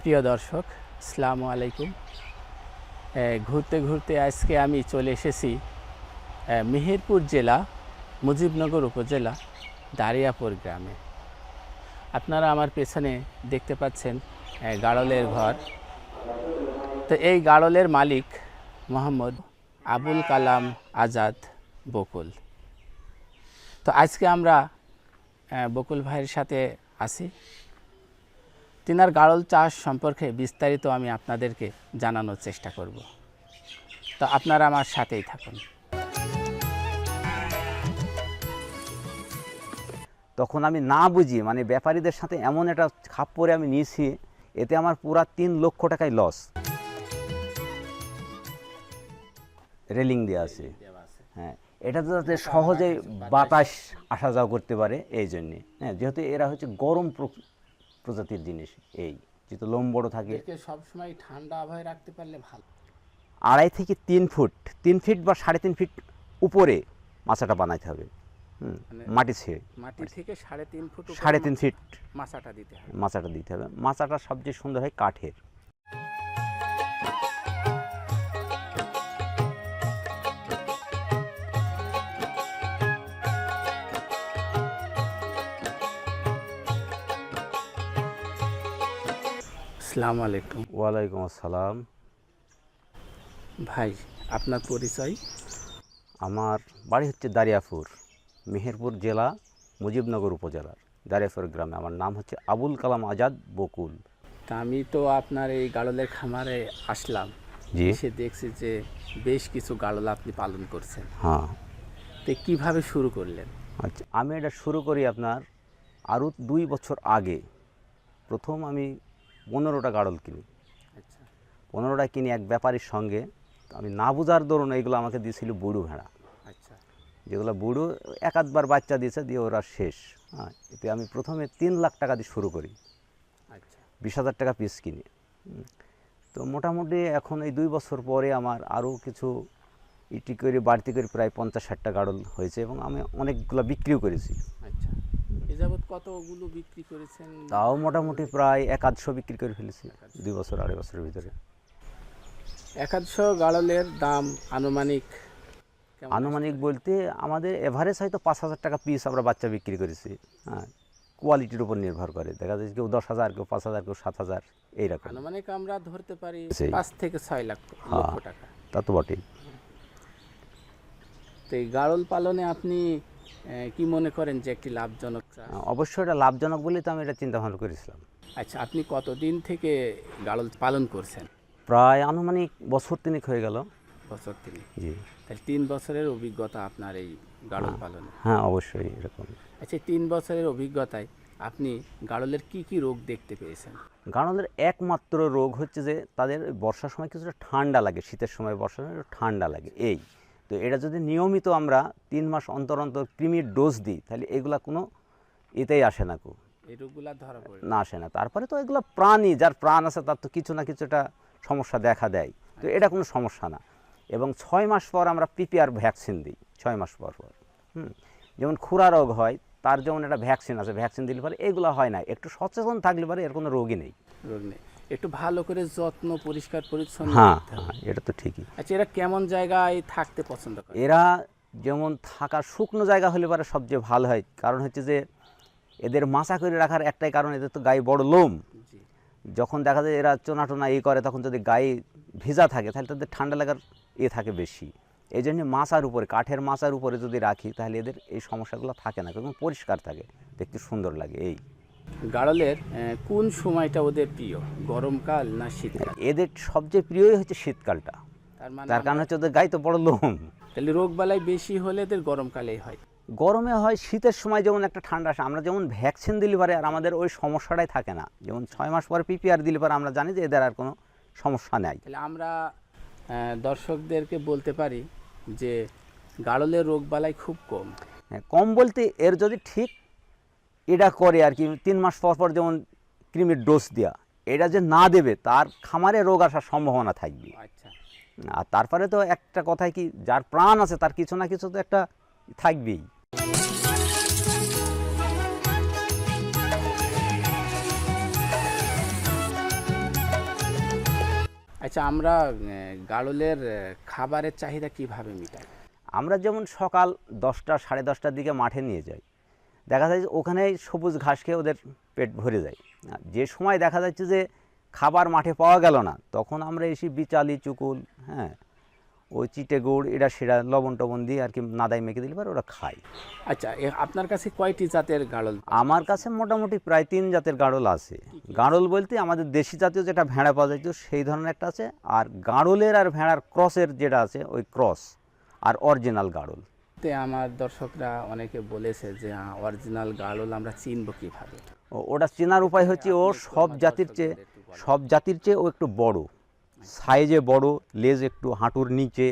প্রিয় দর্শক, আসসালামু আলাইকুম। ঘুরতে ঘুরতে আজকে আমি চলে এসেছি মেহেরপুর জেলা, মুজিবনগর উপজেলা, দারিয়াপুর গ্রামে। আপনারা আমার পেছনে দেখতে পাচ্ছেন গাড়লের ঘর। তো এই গাড়লের মালিক মোহাম্মদ আবুল কালাম আজাদ বকুল। তো আজকে আমরা বকুল ভাইয়ের সাথে আছি। তিনার গাড়ল চাষ সম্পর্কে বিস্তারিত আমি আপনাদেরকে জানানোর চেষ্টা করব। তো আপনারা আমার সাথেই থাকুন। তখন আমি না বুঝি মানে ব্যাপারীদের সাথে এমন একটা খাপ পরে আমি নিয়েছি এতে আমার পুরা তিন লক্ষ টাকায় লস রেলিং দেওয়া আছে। হ্যাঁ এটা তো যাতে সহজে বাতাস আসা যাওয়া করতে পারে এই জন্যে। হ্যাঁ যেহেতু এরা হচ্ছে গরম প্রজাতির জিনিস এই যেহেতু লোম বড় থাকে। সবসময় ঠান্ডা আবহাওয়ায় রাখতে পারলে ভালো। আড়াই থেকে তিন ফুট তিন ফিট বা সাড়ে তিন ফিট উপরে মাছাটা বানাইতে হবে। হুম, মাটি ছেড়ে। মাটি থেকে সাড়ে তিন ফুট সাড়ে তিন ফিট মাছাটা দিতে হবে। মাছাটা দিতে হবে। মাচাটা সবচেয়ে সুন্দর হয় কাঠের। আসসালামু আলাইকুম ওয়ালাইকুম আসসালাম। ভাই আপনার পরিচয়? আমার বাড়ি হচ্ছে দারিয়াপুর মেহেরপুর জেলা মুজিবনগর উপজেলার দারিয়াপুর গ্রামে। আমার নাম হচ্ছে আবুল কালাম আজাদ বকুল। তা আমি তো আপনার এই গাড়লের খামারে আসলাম। জি। এসে দেখছি যে বেশ কিছু গাড়ল আপনি পালন করছেন। হ্যাঁ। তো কীভাবে শুরু করলেন? আচ্ছা আমি এটা শুরু করি আপনার আরও দুই বছর আগে। প্রথম আমি পনেরোটা গাড়ল কিনি। আচ্ছা। পনেরোটা কিনি এক ব্যাপারীর সঙ্গে। তো আমি না বোঝার দরুন এইগুলো আমাকে দিয়েছিল বুড়ো ভেড়া। আচ্ছা। যেগুলো বুড়ো এক আধবার বাচ্চা দিয়েছে দিয়ে ওরা শেষ। হ্যাঁ এতে আমি প্রথমে তিন লাখ টাকা দিয়ে শুরু করি। আচ্ছা। বিশ হাজার টাকা পিস কিনি। তো মোটামুটি এখন এই দুই বছর পরে আমার আরও কিছু ইটি করে বাড়তি করে প্রায় পঞ্চাশ ষাটটা গাড়ল হয়েছে এবং আমি অনেকগুলো বিক্রিও করেছি। আচ্ছা। যাবৎ কতগুলো বিক্রি করেছেন? তাও মোটামুটি প্রায় একাধশো বিক্রি করে ফেলেছি দুই বছর আড়াই বছরের ভিতরে। একাদশ গাড়লের দাম আনুমানিক আনুমানিক বলতে আমাদের এভারেজ হয়তো পাঁচ হাজার টাকা পিস আমরা বাচ্চা বিক্রি করেছি হ্যাঁ। কোয়ালিটির উপর নির্ভর করে। দেখা যাচ্ছে কেউ দশ হাজার কেউ পাঁচ হাজার কেউ সাত হাজার এইরকম। আনুমানিক আমরা ধরতে পারি পাঁচ থেকে ছয় লাখ টাকা। তা তো বটেই। তো এই গাড়ল পালনে আপনি কি মনে করেন যে একটি লাভজনক? অবশ্যই এটা লাভজনক বলেই তো আমি এটা চিন্তা ভাবনা করেছিলাম। আচ্ছা আপনি কতদিন থেকে গাড়ল পালন করছেন? প্রায় আনুমানিক বছর তিনেক হয়ে গেল। বছর তিনি জি। তাহলে তিন বছরের অভিজ্ঞতা আপনার এই গাড়ল পালনে। হ্যাঁ অবশ্যই এরকম। আচ্ছা তিন বছরের অভিজ্ঞতায় আপনি গাড়লের কি কি রোগ দেখতে পেয়েছেন? গাড়লের একমাত্র রোগ হচ্ছে যে তাদের বর্ষার সময় কিছুটা ঠান্ডা লাগে শীতের সময় বর্ষার সময় ঠান্ডা লাগে এই। তো এটা যদি নিয়মিত আমরা তিন মাস অন্তর অন্তর কৃমির ডোজ দিই তাহলে এগুলা কোনো এতেই আসে না কো না আসে না। তারপরে তো এগুলো প্রাণী যার প্রাণ আছে তার তো কিছু না কিছু একটা সমস্যা দেখা দেয়। তো এটা কোনো সমস্যা না। এবং ছয় মাস পর আমরা পিপিআর ভ্যাকসিন দিই ছয় মাস পর পর। হুম? যেমন খুরা রোগ হয় তার যেমন একটা ভ্যাকসিন আছে ভ্যাকসিন দিলে পরে এগুলো হয় না। একটু সচেতন থাকলে পরে এর কোনো রোগই নেই। রোগ নেই। একটু ভালো করে যত্ন পরিষ্কার পরিচ্ছন্ন হ্যাঁ হ্যাঁ এটা তো ঠিকই। আচ্ছা এরা কেমন জায়গায় থাকতে পছন্দ করে? এরা যেমন থাকার শুকনো জায়গা হলে পরে সবচেয়ে ভালো হয়। কারণ হচ্ছে যে এদের মাছা করে রাখার একটাই কারণ এদের তো গায়ে বড় লোম। যখন দেখা যায় এরা চোনা টোনা ই করে তখন যদি গায়ে ভেজা থাকে তাহলে তাদের ঠান্ডা লাগার এ থাকে বেশি। এই জন্য মাচার উপরে কাঠের মাচার উপরে যদি রাখি তাহলে এদের এই সমস্যাগুলো থাকে না এবং পরিষ্কার থাকে। দেখতে সুন্দর লাগে এই। গাড়লের কোন সময়টা ওদের প্রিয়? গরমকাল না শীতকাল? এদের সবচেয়ে প্রিয়ই হচ্ছে শীতকালটা। তার মানে কারণ হচ্ছে ওদের গায়ে তো বড় লোম। তাহলে রোগ বেশি হলে এদের গরমকালেই হয়। গরমে হয় শীতের সময় যেমন একটা ঠান্ডা আসে আমরা যেমন ভ্যাকসিন দিলে পারে আর আমাদের ওই সমস্যাটাই থাকে না। যেমন ছয় মাস পরে পিপিআর দিলে পারে আমরা জানি যে এদের আর কোনো সমস্যা নেই। তাহলে আমরা দর্শকদেরকে বলতে পারি যে গাড়লের রোগ বালাই খুব কম। হ্যাঁ, কম বলতে এর যদি ঠিক এটা করে আর কি তিন মাস পর পর যেমন ক্রিমের ডোজ দেওয়া এটা যে না দেবে তার খামারে রোগ আসার সম্ভাবনা থাকবে। আচ্ছা। আর তারপরে তো একটা কথায় কি যার প্রাণ আছে তার কিছু না কিছু তো একটা থাকবেই। আচ্ছা আমরা গাড়লের খাবারের চাহিদা কীভাবে মিটাই? আমরা যেমন সকাল দশটা, সাড়ে দশটার দিকে মাঠে নিয়ে যাই, দেখা যায় ওখানে সবুজ ঘাস খেয়ে ওদের পেট ভরে যায়। যে সময় দেখা যাচ্ছে যে খাবার মাঠে পাওয়া গেল না, তখন আমরা এসে বিচালি, চুকুল হ্যাঁ ওই চিটে গুড় এটা সেটা লবণ টবণ দিয়ে আর কি নাদাই মেখে দিলে পরে ওরা খায়। আচ্ছা আপনার কাছে কয়টি জাতের গাড়ল? আমার কাছে মোটামুটি প্রায় তিন জাতের গাড়ল আছে। গাড়ল বলতে আমাদের দেশি জাতীয় যেটা ভেড়া পাওয়া যায় সেই ধরনের একটা আছে। আর গাড়লের আর ভেড়ার ক্রসের যেটা আছে ওই ক্রস আর অরিজিনাল গাড়ল। তে আমার দর্শকরা অনেকে বলেছে যে অরিজিনাল গাড়ল আমরা চিনব কীভাবে? ও- ওটা চেনার উপায় হচ্ছে ও সব জাতির চেয়ে সব জাতির চেয়ে ও একটু বড়। সাইজে বড় লেজ একটু হাঁটুর নিচে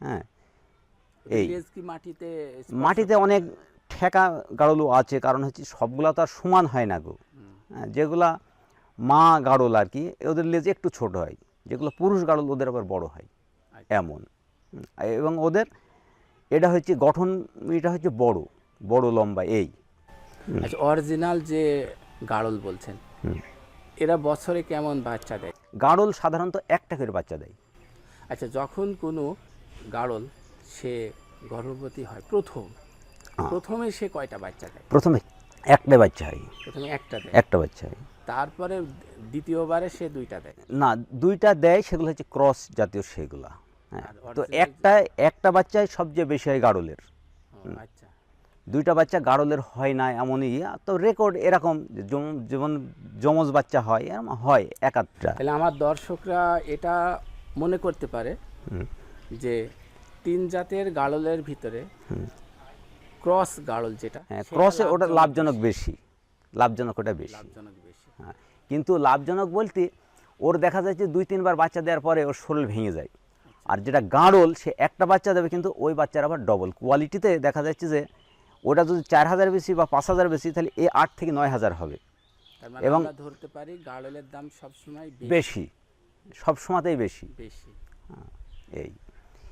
হ্যাঁ এই। মাটিতে মাটিতে অনেক ঠেকা গাড়লও আছে কারণ হচ্ছে সবগুলা তো আর সমান হয় না গো। হ্যাঁ, যেগুলা মা গাড়ল আর কি ওদের লেজ একটু ছোট হয় যেগুলো পুরুষ গাড়ল ওদের আবার বড় হয় আচ্ছা। এমন। এবং ওদের এটা হচ্ছে গঠন এটা হচ্ছে বড় বড় লম্বা এই। আচ্ছা অরিজিনাল যে গাড়ল বলছেন। এরা বছরে কেমন বাচ্চা দেয়? গাড়ল সাধারণত একটা করে বাচ্চা দেয়। আচ্ছা যখন কোনো গাড়ল সে গর্ভবতী হয় প্রথম প্রথমে সে কয়টা বাচ্চা দেয়? প্রথমে একটা বাচ্চা হয়। প্রথমে একটা দেয়। একটা বাচ্চা হয়। তারপরে দ্বিতীয়বারে সে দুইটা দেয়। না দুইটা দেয় সেগুলো হচ্ছে ক্রস জাতীয় সেগুলা। হ্যাঁ তো একটা একটা বাচ্চাই সবচেয়ে বেশি হয় গাড়লের। আচ্ছা। দুইটা বাচ্চা গাড়লের হয় না এমনই। তো রেকর্ড এরকম যেমন- যমজ বাচ্চা হয় এরম হয় এক আধটা তাহলে আমার দর্শকরা এটা মনে করতে পারে যে তিন জাতের গাড়লের ভিতরে ক্রস গাড়ল যেটা হ্যাঁ ক্রসে ওটা লাভজনক লাভজনক বেশি লাভজনক ওটা বেশি। লাভজনক বেশি। হ্যাঁ কিন্তু লাভজনক বলতে ওর দেখা যাচ্ছে দুই তিনবার বাচ্চা দেওয়ার পরে ওর শরীর ভেঙে যায়। আর যেটা গাঁড়ল সে একটা বাচ্চা দেবে কিন্তু ওই বাচ্চার আবার ডবল কোয়ালিটিতে দেখা যাচ্ছে যে ওটা যদি চার হাজার বেশি বা পাঁচ হাজার বেশি তাহলে এ আট থেকে নয় হাজার হবে মানে এবং- ধরতে পারি গাড়লের দাম সবসময় বেশি। বেশি। সব সময়তেই বেশি। বেশি এই।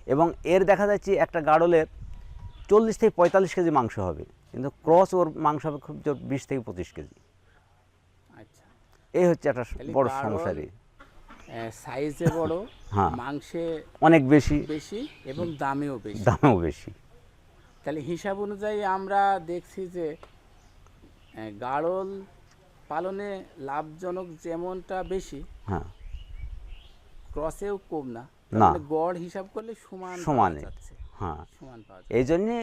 এবং এর দেখা যাচ্ছে একটা গাড়লের চল্লিশ থেকে পঁয়তাল্লিশ কেজি মাংস হবে। কিন্তু ক্রস ওর মাংস হবে খুব জোর বিশ থেকে পঁচিশ কেজি। আচ্ছা। এই হচ্ছে একটা বড় সমস্যা সাইজে বড় হ্যাঁ। মাংসে অনেক বেশি। বেশি এবং দামেও বেশি। দামেও বেশি। তাহলে হিসাব অনুযায়ী আমরা দেখছি যে গাড়ল পালনে লাভজনক যেমনটা বেশি হ্যাঁ। ক্রসেও কম না। না। মানে গড় হিসাব করলে সমান সমানে। হ্যাঁ। সমান পাওয়া এই জন্যে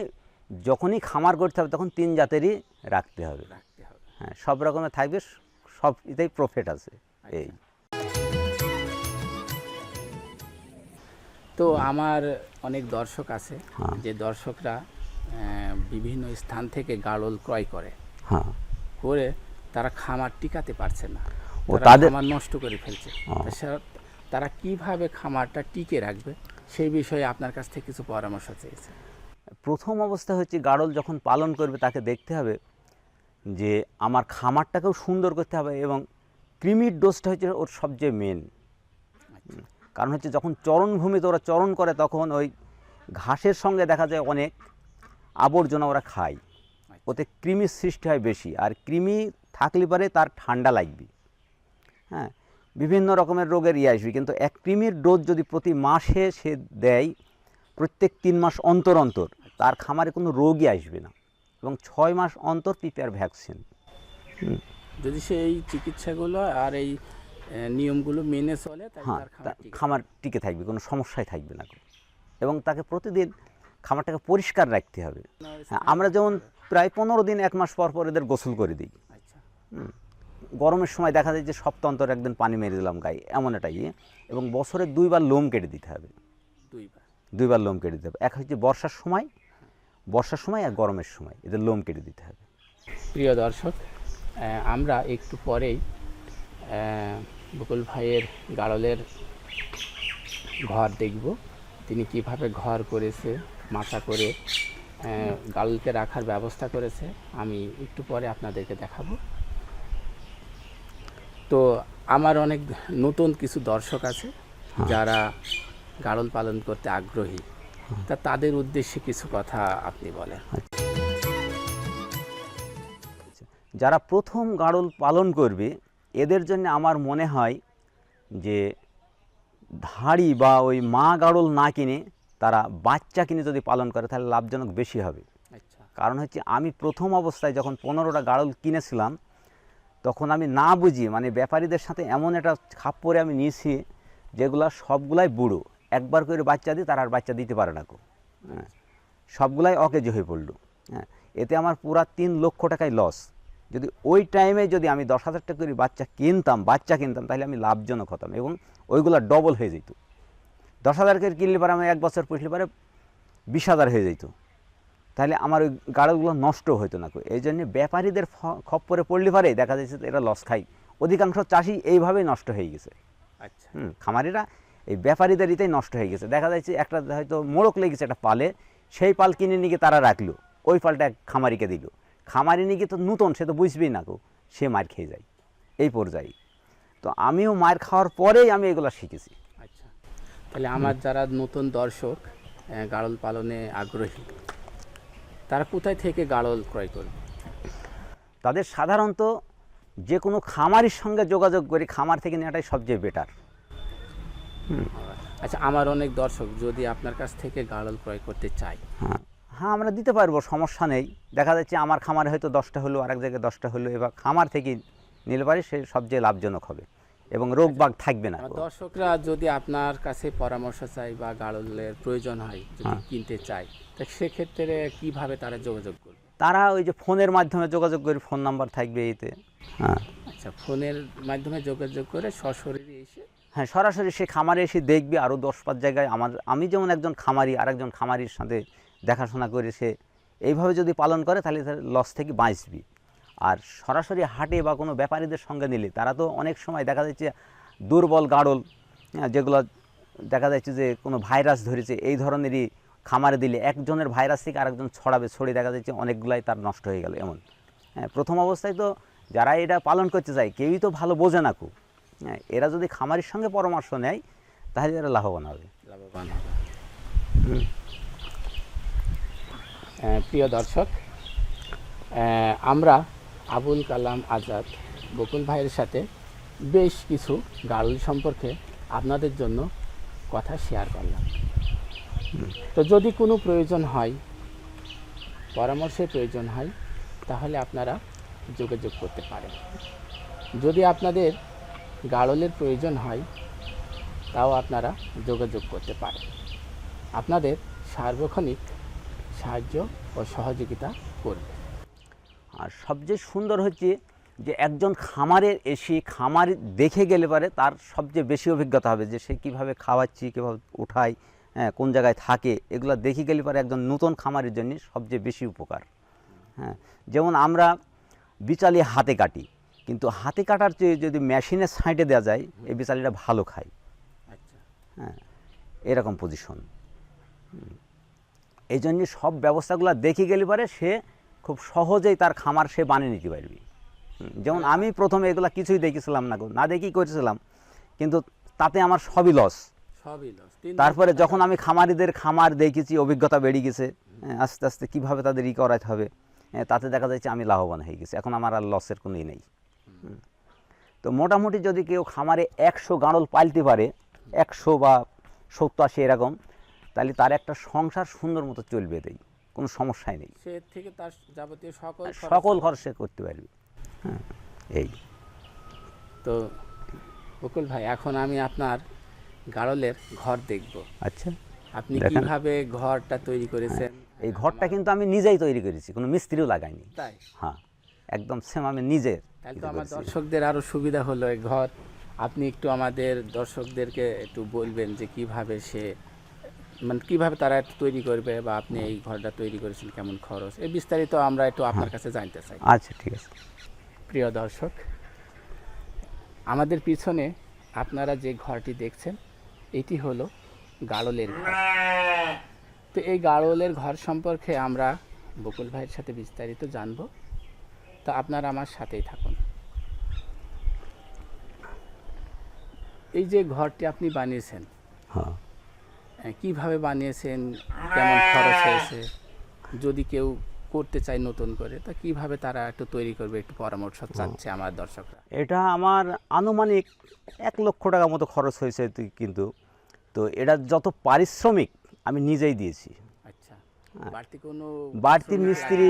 যখনই খামার করতে হবে তখন তিন জাতেরই রাখতে হবে। রাখতে হবে। হ্যাঁ সব রকমের থাকবে সব এটাই প্রফিট আছে। এই। তো আমার অনেক দর্শক আছে হ্যাঁ। যে দর্শকরা বিভিন্ন স্থান থেকে গাড়ল ক্রয় করে। হ্যাঁ। করে তারা খামার টিকাতে পারছে না। ও, তাদের- খামার নষ্ট করে ফেলছে। তারা কীভাবে খামারটা টিকে রাখবে সেই বিষয়ে আপনার কাছ থেকে কিছু পরামর্শ চেয়েছে। প্রথম অবস্থা হচ্ছে গাড়ল যখন পালন করবে তাকে দেখতে হবে যে আমার খামারটাকেও সুন্দর করতে হবে এবং কৃমির ডোজটা হচ্ছে ওর সবচেয়ে মেন কারণ হচ্ছে যখন চরণভূমিতে ওরা চরণ করে তখন ওই ঘাসের সঙ্গে দেখা যায় অনেক আবর্জনা ওরা খায়। ওতে কৃমির সৃষ্টি হয় বেশি আর কৃমি থাকলে পরে তার ঠান্ডা লাগবে। হ্যাঁ বিভিন্ন রকমের রোগের ইয়ে আসবে কিন্তু এক কৃমির ডোজ যদি প্রতি মাসে সে দেয় প্রত্যেক তিন মাস অন্তর অন্তর তার খামারে কোনো রোগই আসবে না। এবং ছয় মাস অন্তর পিপিআর ভ্যাকসিন। যদি সে এই চিকিৎসাগুলো আর এই নিয়মগুলো মেনে চলে হ্যাঁ খামার টিকে থাকবে কোনো সমস্যায় থাকবে না। এবং তাকে প্রতিদিন খামারটাকে পরিষ্কার রাখতে হবে। হ্যাঁ আমরা যেমন প্রায় পনেরো দিন এক মাস পর পর এদের গোসল করে দিই। আচ্ছা। গরমের সময় দেখা যায় যে সপ্তাহ অন্তর একদিন পানি মেরে দিলাম গায়ে এমন একটা ইয়ে। এবং বছরে দুইবার লোম কেটে দিতে হবে। দুইবার। দুইবার লোম কেটে দিতে হবে। এক হচ্ছে বর্ষার সময় বর্ষার সময় আর গরমের সময় এদের লোম কেটে দিতে হবে। প্রিয় দর্শক আমরা একটু পরেই বকুল ভাইয়ের গাড়লের ঘর দেখব। তিনি কীভাবে ঘর করেছে মাচা করে আহ, গাড়লকে রাখার ব্যবস্থা করেছে। আমি একটু পরে আপনাদেরকে দেখাবো। তো আমার অনেক নতুন কিছু দর্শক আছে যারা গাড়ল পালন করতে আগ্রহী। তা তাদের উদ্দেশ্যে কিছু কথা আপনি বলেন। যারা প্রথম গাড়ল পালন করবে এদের জন্য আমার মনে হয় যে ধাড়ি বা ওই মা গাড়ল না কিনে তারা বাচ্চা কিনে যদি পালন করে তাহলে লাভজনক বেশি হবে। আচ্ছা। কারণ হচ্ছে আমি প্রথম অবস্থায় যখন পনেরোটা গাড়ল কিনেছিলাম তখন আমি না বুঝি মানে ব্যাপারীদের সাথে এমন একটা খাপ পরে আমি নিয়েছি যেগুলা সবগুলাই বুড়ো। একবার করে বাচ্চা দিই তারা আর বাচ্চা দিতে পারে না কো। হ্যাঁ সবগুলাই অকেজি হয়ে পড়ল। হ্যাঁ এতে আমার পুরা তিন লক্ষ টাকায় লস যদি ওই টাইমে যদি আমি দশ হাজার টাকা করে বাচ্চা কিনতাম বাচ্চা কিনতাম তাহলে আমি লাভজনক হতাম এবং ওইগুলো ডবল হয়ে যেত। দশ হাজার করে কিনলে পরে আমি এক বছর পুষলে পরে বিশ হাজার হয়ে যেত তাহলে আমার ওই গাড়লগুলো নষ্ট হতো না কো। এই জন্য ব্যাপারীদের খপ্পরে পড়লে পারে দেখা যাচ্ছে এরা লস খাই অধিকাংশ চাষি এইভাবেই নষ্ট হয়ে গেছে। আচ্ছা। হুম খামারিরা এই ব্যাপারীদের ইতেই নষ্ট হয়ে গেছে। দেখা যাচ্ছে একটা হয়তো মোড়ক লেগেছে একটা পালে সেই পাল কিনে নিয়ে গিয়ে তারা রাখল। ওই পালটা এক খামারিকে দিল। খামারি নিয়ে গিয়ে তো নূতন সে তো বুঝবেই না গো সে মার খেয়ে যায়। এই পর্যায়ে। তো আমিও মার খাওয়ার পরেই আমি এগুলো শিখেছি। তাহলে আমার যারা নতুন দর্শক গাড়ল পালনে আগ্রহী তারা কোথায় থেকে গাড়ল ক্রয় করবে? তাদের সাধারণত যে কোনো খামারির সঙ্গে যোগাযোগ করে খামার থেকে নেওয়াটাই সবচেয়ে বেটার আচ্ছা আমার অনেক দর্শক যদি আপনার কাছ থেকে গাড়ল ক্রয় করতে চায়। হ্যাঁ হ্যাঁ আমরা দিতে পারব সমস্যা নেই। দেখা যাচ্ছে আমার খামারে হয়তো দশটা হলো আরেক জায়গায় দশটা হলো এবার খামার থেকে নিলে পারে সে সবচেয়ে লাভজনক হবে। এবং রোগ বাগ থাকবে না দর্শকরা যদি আপনার কাছে পরামর্শ চাই বা গাড়লের প্রয়োজন হয় যদি হ্যাঁ। কিনতে চায় তা সেক্ষেত্রে কীভাবে তারা যোগাযোগ করবে? তারা ওই যে ফোনের মাধ্যমে যোগাযোগ করে ফোন নাম্বার থাকবে এতে। হ্যাঁ। আচ্ছা ফোনের মাধ্যমে যোগাযোগ করে সশরীরে এসে? হ্যাঁ সরাসরি সে খামারে এসে দেখবে আরও দশ পাঁচ জায়গায় আমার আমি যেমন একজন খামারি আরেকজন খামারির সাথে দেখাশোনা করে সে এইভাবে যদি পালন করে তাহলে লস থেকে বাঁচবি। আর সরাসরি হাটে বা কোনো ব্যাপারীদের সঙ্গে নিলে তারা তো অনেক সময় দেখা যাচ্ছে দুর্বল গাড়ল হ্যাঁ, যেগুলো দেখা যাচ্ছে যে কোনো ভাইরাস ধরেছে এই ধরনেরই খামারে দিলে একজনের ভাইরাস থেকে আরেকজন ছড়াবে ছড়িয়ে দেখা যাচ্ছে অনেকগুলাই তার নষ্ট হয়ে গেল এমন। হ্যাঁ প্রথম অবস্থায় তো যারা এটা পালন করতে চায় কেউই তো ভালো বোঝে না খুব। হ্যাঁ এরা যদি খামারির সঙ্গে পরামর্শ নেয় তাহলে এরা লাভবান হবে। লাভবান হবে। আহ, প্রিয় দর্শক আমরা আবুল কালাম আজাদ বকুল ভাইয়ের সাথে বেশ কিছু গাড়ল সম্পর্কে আপনাদের জন্য কথা শেয়ার করলাম। তো যদি কোনো প্রয়োজন হয়, পরামর্শের প্রয়োজন হয়, তাহলে আপনারা যোগাযোগ করতে পারেন। যদি আপনাদের গাড়লের প্রয়োজন হয়, তাও আপনারা যোগাযোগ করতে পারেন। আপনাদের সার্বক্ষণিক সাহায্য ও সহযোগিতা করবে। আর সবচেয়ে সুন্দর হচ্ছে যে একজন খামারের এসে খামার দেখে গেলে পারে তার সবচেয়ে বেশি অভিজ্ঞতা হবে যে সে কীভাবে খাওয়াচ্ছি কীভাবে উঠায় হ্যাঁ কোন জায়গায় থাকে এগুলো দেখে গেলে পারে একজন নতুন খামারের জন্য সবচেয়ে বেশি উপকার। হ্যাঁ যেমন আমরা বিচালি হাতে কাটি কিন্তু হাতে কাটার চেয়ে যদি মেশিনের সাইডে দেওয়া যায় এই বিচালিটা ভালো খায়। আচ্ছা। হ্যাঁ এরকম পজিশন এই জন্য সব ব্যবস্থাগুলো দেখে গেলে পারে সে খুব সহজেই তার খামার সে বানিয়ে নিতে পারবে। যেমন আমি প্রথমে এগুলো কিছুই দেখেছিলাম না গো, না দেখেই করেছিলাম কিন্তু তাতে আমার সবই লস সবই তারপরে যখন আমি খামারিদের খামার দেখেছি অভিজ্ঞতা বেড়ে গেছে হ্যাঁ, আস্তে আস্তে কীভাবে তাদের ই করাতে হবে হ্যাঁ, তাতে দেখা যাচ্ছে আমি লাভবান হয়ে গেছি। এখন আমার আর লসের কোনো ই নেই। তো মোটামুটি যদি কেউ খামারে একশো গাঁড়ল পালতে পারে একশো বা সত্তর আশি এরকম তাহলে তার একটা সংসার সুন্দর মতো চলবে দেই কোনো সমস্যাই নেই। সে থেকে তার যাবতীয় সকল সকল খরচ সে করতে পারবে। হ্যাঁ এই। তো বকুল ভাই এখন আমি আপনার গাড়লের ঘর দেখব। আচ্ছা আপনি। কীভাবে ঘরটা তৈরি করেছেন? এই ঘরটা কিন্তু আমি নিজেই তৈরি করেছি কোনো মিস্ত্রিও লাগাইনি। তাই? হ্যাঁ একদম সেম আমি নিজের তাহলে তো আমার দর্শকদের আরও সুবিধা হলো এই ঘর। আপনি একটু আমাদের দর্শকদেরকে একটু বলবেন যে কীভাবে সে মানে কীভাবে তারা একটু তৈরি করবে বা আপনি এই ঘরটা তৈরি করেছেন কেমন খরচ? এই বিস্তারিত আমরা একটু আপনার কাছে জানতে চাই। আচ্ছা ঠিক আছে। প্রিয় দর্শক আমাদের পিছনে আপনারা যে ঘরটি দেখছেন এটি হলো গাড়লের ঘর। তো এই গাড়লের ঘর সম্পর্কে আমরা বকুল ভাইয়ের সাথে বিস্তারিত জানব। তো আপনারা আমার সাথেই থাকুন। এই যে ঘরটি আপনি বানিয়েছেন হ্যাঁ। কীভাবে বানিয়েছেন? কেমন খরচ হয়েছে? যদি কেউ করতে চায় নতুন করে তা কীভাবে তারা একটু তৈরি করবে একটু পরামর্শ চাচ্ছে আমার দর্শকরা? এটা আমার আনুমানিক এক লক্ষ টাকা মতো খরচ হয়েছে কিন্তু। তো এটা যত পারিশ্রমিক আমি নিজেই দিয়েছি। আচ্ছা। বাড়তি কোনো বাড়তি মিস্ত্রি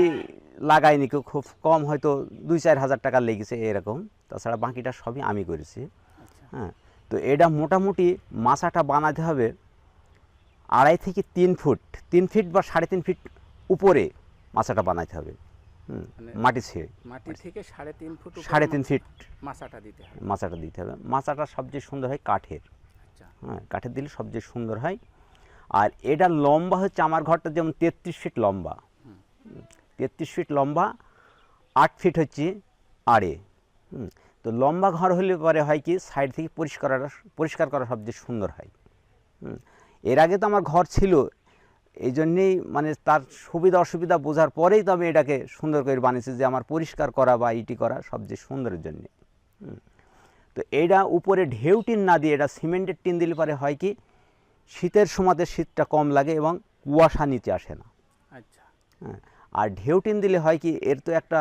লাগাইনি কেউ খুব কম হয়তো দুই চার হাজার টাকা লেগেছে এরকম। তাছাড়া বাকিটা সবই আমি করেছি। আচ্ছা। হ্যাঁ তো এটা মোটামুটি মাচাটা বানাতে হবে আড়াই থেকে তিন ফুট তিন ফিট বা সাড়ে তিন ফিট উপরে মাচাটা বানাতে হবে। মানে- মাটি ছেড়ে। মাটি থেকে সাড়ে তিন ফুট সাড়ে তিন ফিট মাচাটা দিতে হবে। মাচাটা দিতে হবে। মাচাটা সবচেয়ে সুন্দর হয় কাঠের। আচ্ছা। হ্যাঁ কাঠের দিলে সবচেয়ে সুন্দর হয়। আর এটা লম্বা হচ্ছে আমার ঘরটা যেমন তেত্রিশ ফিট লম্বা। তেত্রিশ ফিট লম্বা আট ফিট হচ্ছে আড়ে। তো লম্বা ঘর হলে পরে হয় কি সাইড থেকে পরিষ্কার করা পরিষ্কার করা সবচেয়ে সুন্দর হয়। হুম, এর আগে তো আমার ঘর ছিল। এই জন্যেই মানে তার সুবিধা অসুবিধা বোঝার পরেই তো আমি এটাকে সুন্দর করে বানিয়েছি যে আমার পরিষ্কার করা বা ইটি করা সবচেয়ে সুন্দরের জন্যে। তো এইটা উপরে ঢেউ টিন না দিয়ে এটা সিমেন্টের টিন দিলে পরে হয় কি শীতের সময়তে শীতটা কম লাগে এবং কুয়াশা নিচে আসে না। আচ্ছা। হ্যাঁ আর ঢেউ টিন দিলে হয় কি এর তো একটা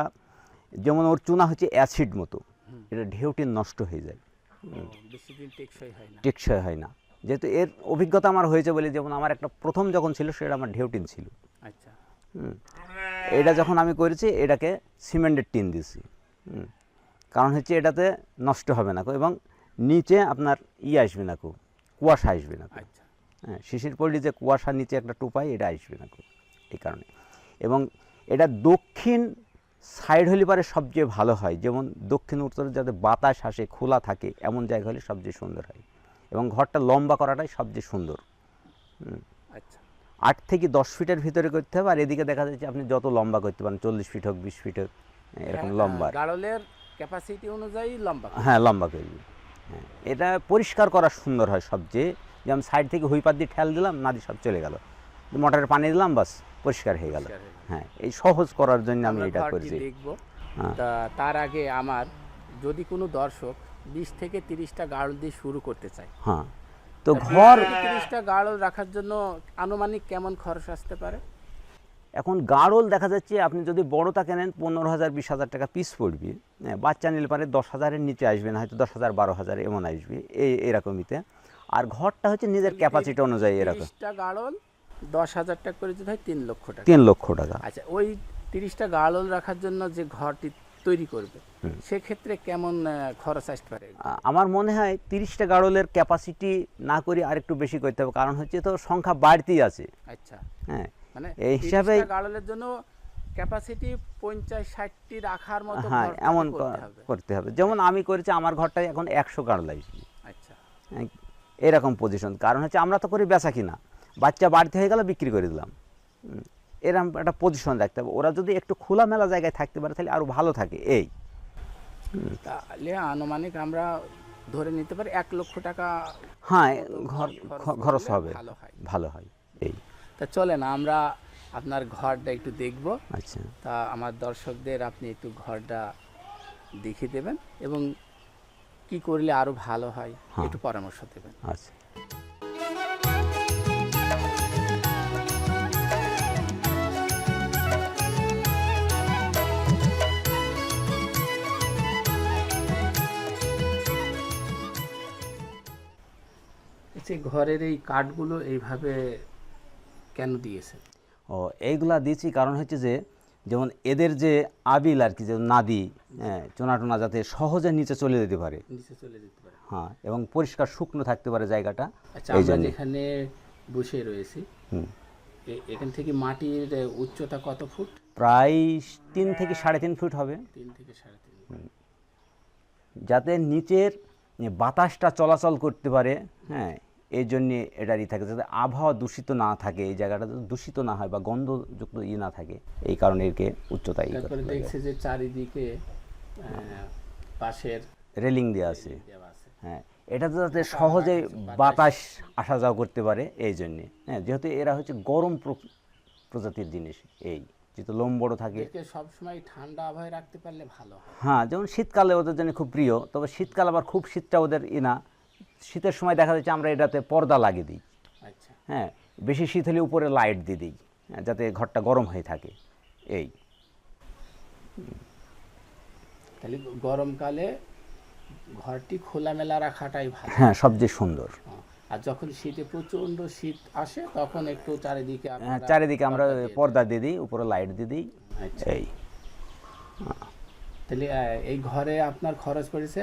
যেমন ওর চুনা হচ্ছে অ্যাসিড মতো এটা ঢেউ টিন নষ্ট হয়ে যায়। টেকসই হয় না। যেহেতু এর অভিজ্ঞতা আমার হয়েছে বলে যেমন আমার একটা প্রথম যখন ছিল সেটা আমার ঢেউ টিন ছিল। আচ্ছা। এটা যখন আমি করেছি এটাকে সিমেন্টের টিন দিছি হুম। কারণ হচ্ছে এটাতে নষ্ট হবে না কো এবং নিচে আপনার ই আসবে না কো কুয়াশা আসবে না আচ্ছা। হ্যাঁ শিশির পড়লে যে কুয়াশা নিচে একটা টোপাই এটা আসবে না কো। এই কারণে। এবং এটা দক্ষিণ সাইড হলে পারে সবচেয়ে ভালো হয়। যেমন দক্ষিণ উত্তরে যাতে বাতাস আসে খোলা থাকে এমন জায়গা হলে সবচেয়ে সুন্দর হয়। এবং ঘরটা লম্বা করাটাই সবচেয়ে সুন্দর। আচ্ছা। আট থেকে দশ ফিটের ভিতরে করতে হবে আর এদিকে দেখা যাচ্ছে আপনি যত লম্বা করতে পারেন চল্লিশ ফিট হোক বিশ ফিট হোক এরকম হ্যাঁ, লম্বা। হ্যাঁ, গাড়লের ক্যাপাসিটি অনুযায়ী লম্বা হ্যাঁ লম্বা করবি। হ্যাঁ এটা পরিষ্কার করা সুন্দর হয় সবচেয়ে। যেমন সাইড থেকে হুইপাত দিয়ে ঠেল দিলাম নাদি সব চলে গেল। মোটরের পানি দিলাম বাস পরিষ্কার হয়ে গেল। হয়ে এই সহজ করার জন্য আমি এটা করছি। দেখব। হ্যাঁ। তার আগে আমার যদি কোনো দর্শক বিশ থেকে তিরিশটা গাড়ল দিয়ে শুরু করতে চাই। হ্যাঁ তো ঘর তিরিশটা গাড়ল রাখার জন্য আনুমানিক কেমন খরচ আসতে পারে? এখন গাড়ল দেখা যাচ্ছে আপনি যদি বড়টা কেনেন পনেরো হাজার বিশ হাজার টাকা পিস পড়বে। হ্যাঁ, বাচ্চা নিলে পারে দশ হাজারের নিচে আসবে না হয়তো দশ হাজার বারো হাজার এমন আসবে এই এরকমইতে। আর ঘরটা হচ্ছে নিজের ক্যাপাসিটি অনুযায়ী এরকম। গাড়ল দশ হাজার টাকা করে যদি হয় তিন লক্ষ টাকা। তিন লক্ষ টাকা। আচ্ছা ওই তিরিশটা গাড়ল রাখার জন্য যে ঘরটি তৈরি করবে। সেক্ষেত্রে কেমন খরচ আসতে পারে? আমার মনে হয় তিরিশটা গাড়লের ক্যাপাসিটি না করে আরেকটু বেশি করতে হবে। কারণ হচ্ছে তো সংখ্যা বাড়তি আছে। আচ্ছা। হ্যাঁ মানে এই হিসাবে গাড়লের জন্য ক্যাপাসিটি পঞ্চাশ ষাটটি রাখার মতো হ্যাঁ এমন করতে হবে। যেমন আমি করেছি আমার ঘরটায় এখন একশো গাড়ল আচ্ছা। হ্যাঁ, এরকম পজিশন কারণ হচ্ছে আমরা তো করি বেচা কিনা। বাচ্চা বাড়তি হয়ে গেল বিক্রি করে দিলাম। হুম, এরকম একটা পজিশন রাখতে হবে। ওরা যদি একটু খোলামেলা জায়গায় থাকতে পারে তাহলে আরও ভালো থাকে। এই। তাহলে আনুমানিক আমরা ধরে নিতে পারি এক লক্ষ টাকা হ্যাঁ ঘর খরচ হবে। ভালো হয়। এই। তা চলেন আমরা আপনার ঘরটা একটু দেখব। আচ্ছা। তা আমার দর্শকদের আপনি একটু ঘরটা দেখিয়ে দেবেন এবং কি করলে আরও ভালো হয় হ্যাঁ। একটু পরামর্শ দেবেন। আচ্ছা। যে ঘরের এই কাঠগুলো এইভাবে কেন দিয়েছে ও এইগুলা দিয়েছি কারণ হচ্ছে যে যেমন এদের যে আবিল আর কি যে নাদি হ্যাঁ চোনা টোনা যাতে সহজে নিচে চলে যেতে পারে। নিচে চলে যেতে পারে। হ্যাঁ এবং পরিষ্কার শুকনো থাকতে পারে জায়গাটা। আচ্ছা আমরা যেখানে বসে রয়েছি এখান থেকে মাটির উচ্চতা কত ফুট? প্রায় তিন থেকে সাড়ে তিন ফুট হবে। তিন থেকে সাড়ে তিন। যাতে নিচের বাতাসটা চলাচল করতে পারে হ্যাঁ এই জন্যে এটারই থাকে যাতে আবহাওয়া দূষিত না থাকে এই জায়গাটা দূষিত না হয় বা গন্ধযুক্ত ই না থাকে এই কারণে একে উচ্চতায় ই তারপরে দেখছি যে চারিদিকে পাশের রেলিং দেওয়া আছে। হ্যাঁ এটা যাতে সহজে বাতাস আসা। যাওয়া করতে পারে এই জন্যে। হ্যাঁ যেহেতু এরা হচ্ছে গরম প্র- প্রজাতির জিনিস এই যেহেতু লোম বড় থাকে সবসময় ঠান্ডা আবহাওয়ায় রাখতে পারলে ভালো হয়। হ্যাঁ যেমন শীতকালে ওদের জন্য খুব প্রিয় তবে শীতকাল আবার খুব শীতটা ওদের ই না শীতের সময় দেখা যাচ্ছে আমরা এটাতে পর্দা লাগিয়ে দিই। আচ্ছা। হ্যাঁ বেশি শীত হলে উপরে লাইট দিয়ে দিই যাতে ঘরটা গরম হয়ে থাকে এই। তাহলে গরমকালে ঘরটি খোলামেলা রাখাটাই ভালো। হ্যাঁ সবচেয়ে সুন্দর। আর যখন শীতে প্রচণ্ড শীত আসে তখন একটু চারিদিকে হ্যাঁ, চারিদিকে আমরা পর্দা দিয়ে দিই। উপরে লাইট দিয়ে দিই আচ্ছা। এই। তাহলে এই ঘরে আপনার খরচ পড়েছে?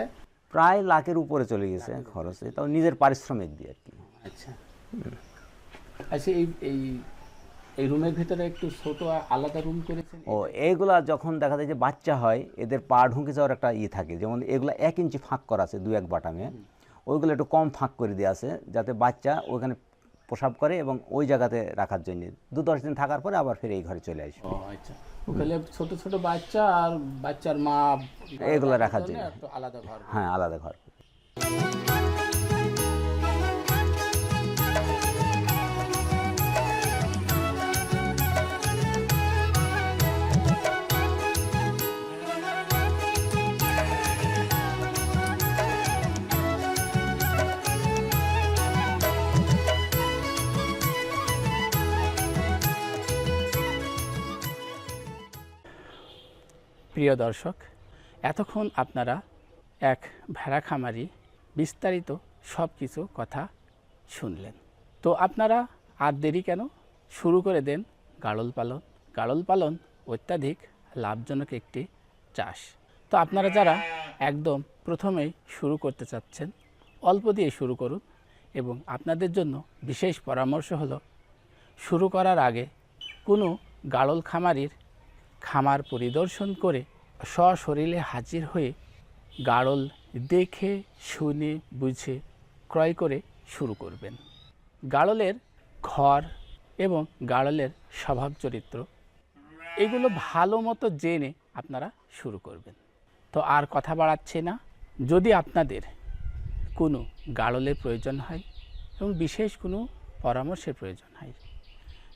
প্রায় লাখের উপরে চলে গেছে খরচে। তাও নিজের পারিশ্রমিক দিয়ে আর কি। আচ্ছা। আচ্ছা এই এই এই রুমের ভিতরে একটু ছোট আলাদা রুম করেছেন? ও এইগুলা যখন দেখা যায় যে বাচ্চা হয় এদের পা ঢুকে যাওয়ার একটা ই থাকে। যেমন এগুলা এক ইঞ্চি ফাঁক করা আছে দু এক বাটামে ওইগুলো একটু কম ফাঁক করে দেওয়া আছে যাতে বাচ্চা ওইখানে প্রসাব করে এবং ওই জায়গাতে রাখার জন্য। দু দশ দিন থাকার পরে আবার ফিরে এই ঘরে চলে আসে ও আচ্ছা। ওখানে ছোট ছোট বাচ্চা আর বাচ্চার মা এগুলো রাখার জন্য। আলাদা ঘর হ্যাঁ আলাদা ঘর প্রিয় দর্শক, এতক্ষণ আপনারা এক ভেড়া খামারি বিস্তারিত সব কিছু কথা শুনলেন। তো আপনারা আর দেরি কেন? শুরু করে দেন গাড়ল পালন। গাড়ল পালন অত্যাধিক লাভজনক একটি চাষ। তো আপনারা যারা একদম প্রথমেই শুরু করতে চাচ্ছেন, অল্প দিয়ে শুরু করুন এবং আপনাদের জন্য বিশেষ পরামর্শ হলো, শুরু করার আগে কোনো গাড়ল খামারির খামার পরিদর্শন করে সশরীরে হাজির হয়ে গাড়ল দেখে, শুনে, বুঝে, ক্রয় করে শুরু করবেন। গাড়লের ঘর এবং গাড়লের স্বভাব চরিত্র, এগুলো ভালো মতো জেনে আপনারা শুরু করবেন। তো আর কথা বাড়াচ্ছে না। যদি আপনাদের কোনো গাড়লের প্রয়োজন হয় এবং বিশেষ কোনো পরামর্শের প্রয়োজন হয়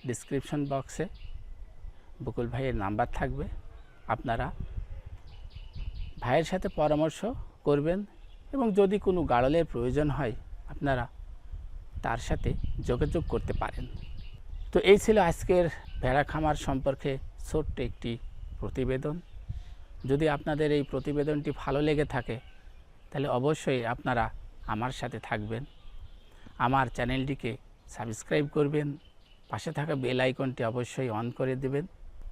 ডিসক্রিপশন বক্সে বকুল ভাইয়ের নাম্বার থাকবে। আপনারা ভাইয়ের সাথে পরামর্শ করবেন এবং যদি কোনো গাড়লের প্রয়োজন হয়, আপনারা তার সাথে যোগাযোগ করতে পারেন। তো এই ছিল আজকের ভেড়া খামার সম্পর্কে ছোট্ট একটি প্রতিবেদন। যদি আপনাদের এই প্রতিবেদনটি ভালো লেগে থাকে, তাহলে অবশ্যই আপনারা আমার সাথে থাকবেন। আমার চ্যানেলটিকে সাবস্ক্রাইব করবেন। পাশে থাকা বেল আইকনটি অবশ্যই অন করে দেবেন।